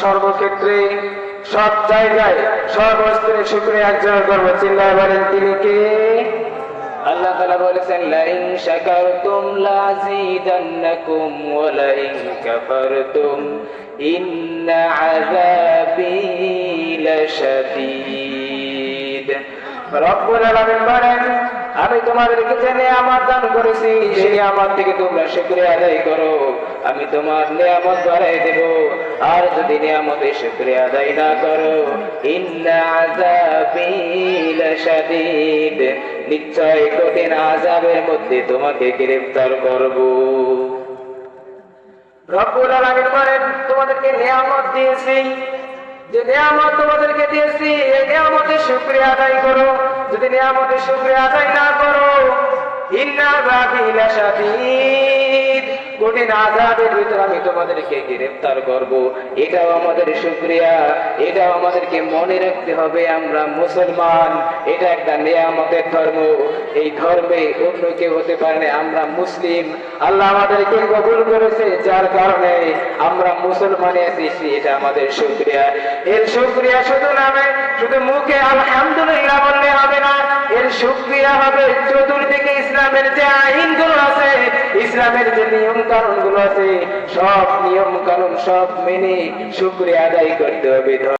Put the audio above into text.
সর্বক্ষেত্রে সব জায়গায় সর্বস্তরে শুক্রিয়া একজন করব। চিল্লায় বলেন তিনি কে? আল্লাহ তাআলা বলেছেন লাইন শাকারতুম লাযীদান্নাকুম ওয়া লাইন কাফারতুম। ইন্না আযাবি লাশাদীদ। রব্বুল আলামিন বলেন আমি তোমাদেরকে যে নিয়ামত দান করেছি সেই নিয়ামত থেকে তোমরা শুকরিয়া আদায় করো। আমি তোমার নিয়ামত বাড়াই দেব। আর যদি নিয়ামতে শুকরিয়া আদায় না করো নিশ্চয় কঠিন আযাবের মধ্যে তোমাকে গ্রেফতার করব। তোমাদেরকে যদি নিয়ামতের শুকরিয়া আদায় না করো ইন্না শাদীদ কঠিন আজাবের ভিতর আমি তোমাদেরকে গ্রেফতার করব। এটাও আমাদের শুক্রিয়া। এটাও আমাদেরকে মনে রাখতে হবে আমরা মুসলমান। এটা একটা নিয়ামতের ধর্ম। এই ধর্মে অন্য কেউ হতে পারে না, আমরা মুসলিম। আল্লাহ আমাদেরকে কবুল করেছে, যার কারণে আমরা মুসলমানে এসেছি এটা আমাদের শুক্রিয়া। এর শুক্রিয়া শুধু নামে, শুধু মুখে আলহামদুলিল্লাহ বললে হবে না, এর শুক্রিয়া হবে চতুর্দিকে ইসলামের যে আছে ইসলামের যে নিয়ম কানুনগুলো আছে, সব নিয়ম কানুন সব মেনে শুক্রিয়া আদায় করতে হবে।